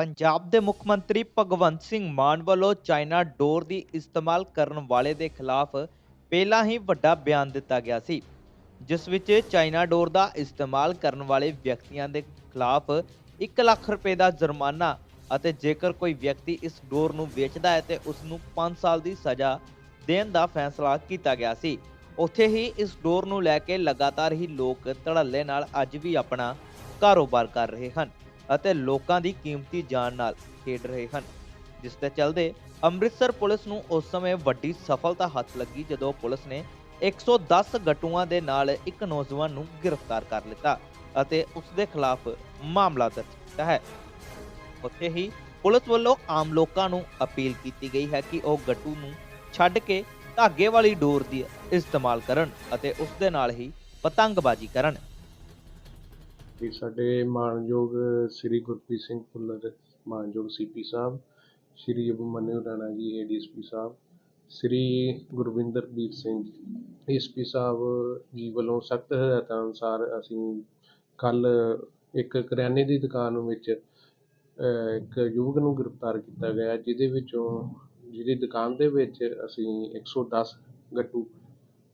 ਪੰਜਾਬ ਦੇ ਮੁੱਖ ਮੰਤਰੀ ਭਗਵੰਤ ਸਿੰਘ ਮਾਨ ਵੱਲੋਂ ਚਾਈਨਾ ਡੋਰ ਦੀ ਇਸਤੇਮਾਲ ਕਰਨ ਵਾਲੇ ਦੇ ਖਿਲਾਫ ਪਹਿਲਾਂ ਹੀ ਵੱਡਾ ਬਿਆਨ ਦਿੱਤਾ ਗਿਆ ਸੀ, ਜਿਸ ਵਿੱਚ ਚਾਈਨਾ ਡੋਰ ਦਾ ਇਸਤੇਮਾਲ ਕਰਨ ਵਾਲੇ ਵਿਅਕਤੀਆਂ ਦੇ ਖਿਲਾਫ 1 ਲੱਖ ਰੁਪਏ ਦਾ ਜੁਰਮਾਨਾ ਅਤੇ ਜੇਕਰ ਕੋਈ ਵਿਅਕਤੀ ਇਸ ਡੋਰ ਨੂੰ ਵੇਚਦਾ ਹੈ ਤੇ ਉਸ ਨੂੰ 5 ਸਾਲ ਦੀ ਸਜ਼ਾ ਦੇਣ ਦਾ ਫੈਸਲਾ ਕੀਤਾ ਗਿਆ ਸੀ। ਉੱਥੇ ਹੀ ਇਸ ਡੋਰ ਨੂੰ ਲੈ ਕੇ ਲਗਾਤਾਰ ਹੀ ਲੋਕ ਧੜੱਲੇ ਨਾਲ ਅੱਜ ਵੀ ਆਪਣਾ ਕਾਰੋਬਾਰ ਕਰ ਰਹੇ ਹਨ। ਅਤੇ ਲੋਕਾਂ ਦੀ ਕੀਮਤੀ ਜਾਨ ਨਾਲ ਖੇਡ ਰਹੇ ਹਨ। ਜਿਸ ਦੇ ਚੱਲਦੇ ਅੰਮ੍ਰਿਤਸਰ ਪੁਲਿਸ ਨੂੰ ਉਸ ਸਮੇਂ ਵੱਡੀ ਸਫਲਤਾ ਹੱਥ ਲੱਗੀ ਜਦੋਂ ਪੁਲਿਸ ਨੇ 110 ਗੱਟੂਆਂ ਦੇ ਨਾਲ ਇੱਕ ਨੌਜਵਾਨ ਨੂੰ ਗ੍ਰਿਫਤਾਰ ਕਰ ਲਿੱਤਾ ਅਤੇ ਉਸ ਦੇ ਖਿਲਾਫ ਮਾਮਲਾ ਦਰਜ ਕੀਤਾ ਹੈ। ਉੱਥੇ ਹੀ ਪੁਲਿਸ ਵੱਲੋਂ ਆਮ ਲੋਕਾਂ ਨੂੰ ਅਪੀਲ ਕੀਤੀ ਗਈ ਹੈ ਕਿ ਉਹ ਗੱਟੂ ਨੂੰ ਛੱਡ ਕੇ ਧਾਗੇ ਵਾਲੀ ਡੋਰ ਦੀ ਇਸਤੇਮਾਲ ਕਰਨ ਅਤੇ ਉਸ ਦੇ ਨਾਲ ਹੀ ਪਤੰਗਬਾਜ਼ੀ ਕਰਨ। ਕਿ ਸਾਡੇ ਮਾਣਯੋਗ ਸ੍ਰੀ ਗੁਰਪ੍ਰੀਤ ਸਿੰਘ ਭੁੱਲਰ ਮਾਨਯੋਗ ਸੀਪੀ ਸਾਹਿਬ, ਸ੍ਰੀ ਅਭਿਮਨਿਊ ਰਾਣਾ ਜੀ ਏਡੀਐਸਪੀ ਸਾਹਿਬ, ਸ੍ਰੀ ਗੁਰਵਿੰਦਰਬੀਰ ਸਿੰਘ ਏਐਸਪੀ ਸਾਹਿਬ ਜੀ ਵੱਲੋਂ ਸਖਤ ਹਦਾਇਤਾਂ ਅਨੁਸਾਰ ਅਸੀਂ ਕੱਲ ਇੱਕ ਕਰਿਆਨੇ ਦੀ ਦੁਕਾਨ ਵਿੱਚ ਇੱਕ ਯੁਵਕ ਨੂੰ ਗ੍ਰਿਫਤਾਰ ਕੀਤਾ ਗਿਆ, ਜਿਹਦੇ ਵਿੱਚੋਂ, ਜਿਹਦੀ ਦੁਕਾਨ ਦੇ ਵਿੱਚ ਅਸੀਂ 110 ਗੱਟੂ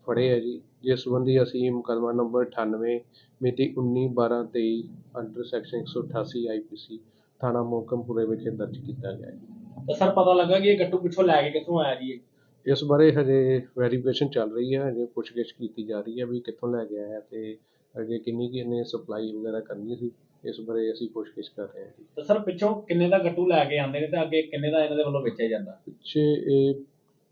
ਫੜੇ ਆ ਜੀ ਜਿਸ ਸੰਬੰਧੀ ਅਸੀਂ ਮੁਕੱਦਮਾ ਨੰਬਰ 98 ਮਿਤੀ 19 12 23 ਅੰਡਰ ਸੈਕਸ਼ਨ 188 ਆਈਪੀਸੀ ਥਾਣਾ ਮੋਕਮਪੁਰੇ ਵਿਖੇ ਦਰਜ ਕੀਤਾ ਗਿਆ ਹੈ ਤਾਂ ਸਰ ਪਤਾ ਲੱਗਾ ਕਿ ਇਹ ਗੱਟੂ ਪਿੱਛੋਂ ਲੈ ਕੇ ਕਿੱਥੋਂ ਆਇਆ ਜੀ ਇਹ? ਇਸ ਬਾਰੇ ਹਜੇ ਵੈਰੀਫਿਕੇਸ਼ਨ ਚੱਲ ਰਹੀ ਹੈ ਹਜੇ ਪੁੱਛਗਿੱਛ ਕੀਤੀ ਜਾ ਰਹੀ ਹੈ ਵੀ ਕਿੱਥੋਂ ਲੈ ਕੇ ਆਇਆ ਤੇ ਅੱਗੇ ਕਿੰਨੀ ਕਿ ਇਹਨੇ ਸਪਲਾਈ ਵਗੈਰਾ ਕਰਨੀ ਸੀ ਇਸ ਬਾਰੇ ਅਸੀਂ ਪੁੱਛਗਿੱਛ ਕਰ ਰਹੇ ਹਾਂ ਜੀ। ਤਾਂ ਸਰ ਪਿੱਛੋਂ ਕਿੰਨੇ ਦਾ ਗੱਟੂ ਲੈ ਕੇ ਆਉਂਦੇ ਨੇ ਤੇ ਅੱਗੇ ਕਿੰਨੇ ਦਾ ਇਹਨਾਂ ਦੇ ਵੱਲੋਂ ਵੇਚਿਆ ਜਾਂਦਾ? ਪਿੱਛੇ ਇਹ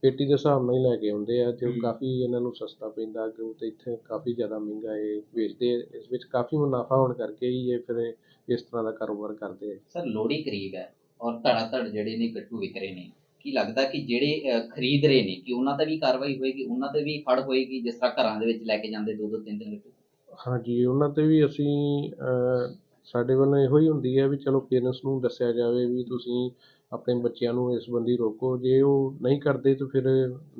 ਪੇਟੀ ਦੇ ਹਿਸਾਬ ਨਾਲ ਹੀ ਲੈ ਕੇ ਆਉਂਦੇ ਆ ਤੇ ਉਹ। ਕਾਫੀ ਇਹਨਾਂ ਨੂੰ ਸਸਤਾ ਪੈਂਦਾ ਅੱਗੇ ਤੇ ਇੱਥੇ ਕਾਫੀ ਜ਼ਿਆਦਾ ਮਹਿੰਗਾ ਇਹ ਵੇਚਦੇ ਇਸ ਵਿੱਚ ਕਾਫੀ ਮੁਨਾਫਾ ਹੋਣ ਕਰਕੇ ਹੀ ਇਹ ਫਿਰ ਇਸ ਤਰ੍ਹਾਂ ਦਾ ਕਾਰੋਬਾਰ ਕਰਦੇ ਆ। ਸਰ ਲੋਹੜੀ ਕਰੀਬ ਹੈ ਔਰ ਧੜਾ ਧੜ ਜਿਹੜੇ ਨੇ ਗੱਟੂ ਵਿਕ ਰਹੇ ਨੇ। ਕੀ ਲੱਗਦਾ ਕਿ ਜਿਹੜੇ ਖਰੀਦ ਰਹੇ ਨੇ ਕਿ ਉਹਨਾਂ ਤੇ ਵੀ ਕਾਰਵਾਈ ਹੋਏਗੀ ਉਹਨਾਂ ਤੇ ਵੀ ਫੜ ਹੋਏਗੀ ਜਿਸ ਤਰ੍ਹਾਂ ਘਰਾਂ ਦੇ ਵਿੱਚ ਲੈ ਕੇ ਜਾਂਦੇ ਦੋ ਦੋ ਤਿੰਨ ਤਿੰਨ ਗੱਟੂ? ਹਾਂਜੀ ਉਹਨਾਂ ਤੇ ਵੀ ਅਸੀਂ ਸਾਡੇ ਵੱਲੋਂ ਇਹੋ ਹੀ ਹੁੰਦੀ ਹੈ ਵੀ ਚਲੋ ਪੇਰੈਂਟਸ ਨੂੰ ਦੱਸਿਆ ਜਾਵੇ ਵੀ ਤੁਸੀਂ ਆਪਣੇ ਬੱਚਿਆਂ ਨੂੰ ਇਸ ਸੰਬੰਧੀ ਰੋਕੋ। ਜੇ ਉਹ ਨਹੀਂ ਕਰਦੇ ਤਾਂ ਫਿਰ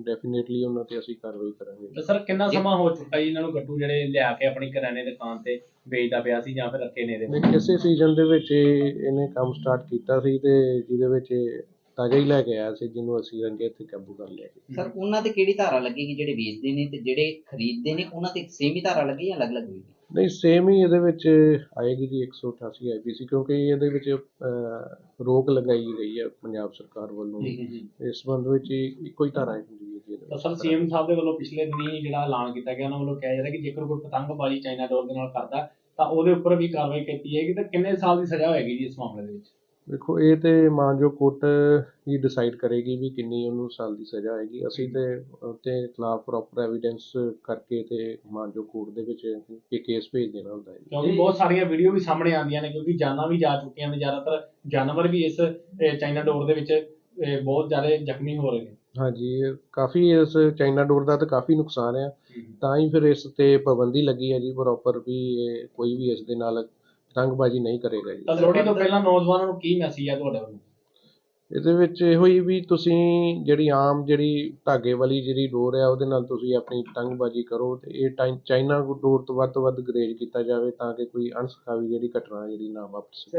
ਡੈਫੀਨੇਟਲੀ ਉਹਨਾਂ ਤੇ ਅਸੀਂ ਕਾਰਵਾਈ ਕਰਾਂਗੇ। ਤਾਂ ਸਰ ਕਿੰਨਾ ਸਮਾਂ ਹੋ ਚੁੱਕਾ ਜੀ ਇਹਨਾਂ ਨੂੰ ਗੱਟੂ ਜਿਹੜੇ ਲਿਆ ਕੇ ਆਪਣੀ ਕਰਿਆਨੇ ਦੀ ਦੁਕਾਨ ਤੇ ਵੇਚਦਾ ਪਿਆ ਸੀ ਜਾਂ ਫਿਰ ਰੱਖੇ ਨੇ ਇਹਦੇ? ਵਿੱਚ? ਨਹੀਂ ਕਿਸੇ ਸੀਜ਼ਨ ਦੇ ਵਿੱਚ ਇਹ- ਇਹਨੇ ਕੰਮ ਸਟਾਰਟ ਕੀਤਾ ਸੀ ਤੇ ਜਿਹਦੇ ਵਿੱਚ ਇਹ ਤਾਜ਼ਾ ਹੀ ਲੈ ਕੇ ਆਇਆ ਸੀ ਜਿਹਨੂੰ ਅਸੀਂ ਰੰਗੇ ਹੱਥੀਂ ਕਾਬੂ ਕਰ ਲਿਆ ਸੀ। ਸਰ ਉਹਨਾਂ ਤੇ ਕਿਹੜੀ ਧਾਰਾ ਲੱਗੇਗੀ ਜਿਹੜੇ ਵੇਚਦੇ ਨੇ ਤੇ ਜਿਹੜੇ ਖਰੀਦਦੇ ਨੇ ਉਹਨਾਂ ਤੇ ਸੇਮ ਹੀ ਧਾਰਾ ਲੱਗੇ ਜਾਂ ਅਲੱਗ-ਅਲੱਗ ਹੋਏਗੀ ਨਹੀਂ ਸੇਮ ਹੀ ਇਹਦੇ ਵਿੱਚ ਆਏਗੀ ਜੀ 188 ਆਈਪੀਸੀ ਕਿਉਂਕਿ ਇਹਦੇ ਵਿੱਚ ਰੋਕ ਲਗਾਈ ਗਈ ਹੈ ਪੰਜਾਬ ਸਰਕਾਰ ਵੱਲੋਂ। ਜੀ। ਇਸ ਸੰਬੰਧ ਵਿੱਚ ਹੀ ਇੱਕੋ ਹੀ ਧਾਰਾ ਹੁੰਦੀ ਹੈ ਜੀ ਇਹਦੇ ਵਿੱਚ। ਸਰ ਸੀਐਮ ਸਾਹਿਬ ਦੇ ਵੱਲੋਂ ਪਿਛਲੇ ਦਿਨੀ ਜਿਹੜਾ ਐਲਾਨ ਕੀਤਾ ਗਿਆ ਉਹਨਾਂ ਵੱਲੋਂ ਕਿਹਾ ਜਾ ਰਿਹਾ ਕਿ ਜੇਕਰ ਕੋਈ ਪਤੰਗਬਾਜ਼ੀ ਚਾਈਨਾ ਡੋਰ ਦੇ ਨਾਲ ਕਰਦਾ ਤਾਂ ਉਹਦੇ ਉੱਪਰ ਵੀ ਕਾਰਵਾਈ ਕੀਤੀ ਜਾਏਗੀ ਤਾਂ ਕਿੰਨੇ ਸਾਲ ਦੀ ਸਜ਼ਾ ਹੋਏਗੀ ਜੀ ਇਸ ਮਾਮਲੇ ਦੇ ਵਿੱਚ? ਦੇਖੋ ਇਹ ਤੇ ਮਾਨਜੋ ਕੋਰਟ ਹੀ ਡਿਸਾਈਡ ਕਰੇਗੀ ਵੀ ਕਿੰਨੀ ਉਹਨੂੰ ਸਾਲ ਦੀ ਸਜ਼ਾ ਹੋਏਗੀ। ਅਸੀਂ ਤੇ ਉਹਦੇ ਖਿਲਾਫ ਪ੍ਰੋਪਰ ਐਵੀਡੈਂਸ ਕਰਕੇ ਤੇ ਮਾਨਜੋ ਕੋਰਟ ਦੇ ਵਿੱਚ ਇਹ ਕੇਸ ਭੇਜ ਦੇਣਾ ਹੁੰਦਾ ਹੈ। ਕਿਉਂਕਿ ਬਹੁਤ ਸਾਰੀਆਂ ਵੀਡੀਓ ਵੀ ਸਾਹਮਣੇ ਆਉਂਦੀਆਂ ਨੇ ਕਿਉਂਕਿ ਜਾਨਾਂ ਵੀ ਜਾ ਚੁੱਕੀਆਂ ਨੇ। ਜ਼ਿਆਦਾਤਰ ਜਾਨਵਰ ਵੀ ਇਸ ਚਾਈਨਾ ਡੋਰ ਦੇ ਵਿੱਚ ਬਹੁਤ ਜ਼ਿਆਦਾ ਜ਼ਖਮੀ ਹੋ ਰਹੇ ਨੇ। ਹਾਂਜੀ ਕਾਫੀ ਇਸ ਚਾਈਨਾ ਡੋਰ ਦਾ ਤਾਂ ਕਾਫੀ ਨੁਕਸਾਨ ਹੈ। ਤਾਂ ਹੀ ਫਿਰ ਇਸ ਤੇ ਪਾਬੰਦੀ ਲੱਗੀ ਹੈ ਜੀ ਪ੍ਰੋਪਰ ਵੀ ਕੋਈ ਵੀ ਇਸ ਦੇ ਨਾਲ ਪਤੰਗਬਾਜ਼ੀ ਨਹੀਂ ਕਰੇਗਾ ਜੀ। ਤਾਂ ਲੋਹੜੀ ਤੋਂ ਪਹਿਲਾਂ ਨੌਜਵਾਨਾਂ ਨੂੰ ਕੀ ਮੈਸੇਜ ਹੈ ਤੁਹਾਡੇ ਵੱਲੋਂ? ਇਹਦੇ ਵਿੱਚ ਇਹੋ ਹੀ ਵੀ ਤੁਸੀਂ ਜਿਹੜੀ ਆਮ ਜਿਹੜੀ ਧਾਗੇ ਵਾਲੀ ਜਿਹੜੀ ਡੋਰ ਹੈ ਉਹਦੇ ਨਾਲ ਤੁਸੀਂ ਆਪਣੀ ਪਤੰਗਬਾਜ਼ੀ ਕਰੋ ਤੇ ਇਹ ਟਾਈ- ਚਾਈਨਾ ਡੋਰ ਤੋਂ ਵੱਧ ਤੋਂ ਵੱਧ ਗਰੇਜ ਕੀਤਾ ਜਾਵੇ ਤਾਂ ਕਿ ਕੋਈ ਅਣਸਖਾਵੀ ਜਿਹੜੀ ਘਟਨਾ ਜਿਹੜੀ ਨਾ ਵਾਪਰ ਸਕੇ।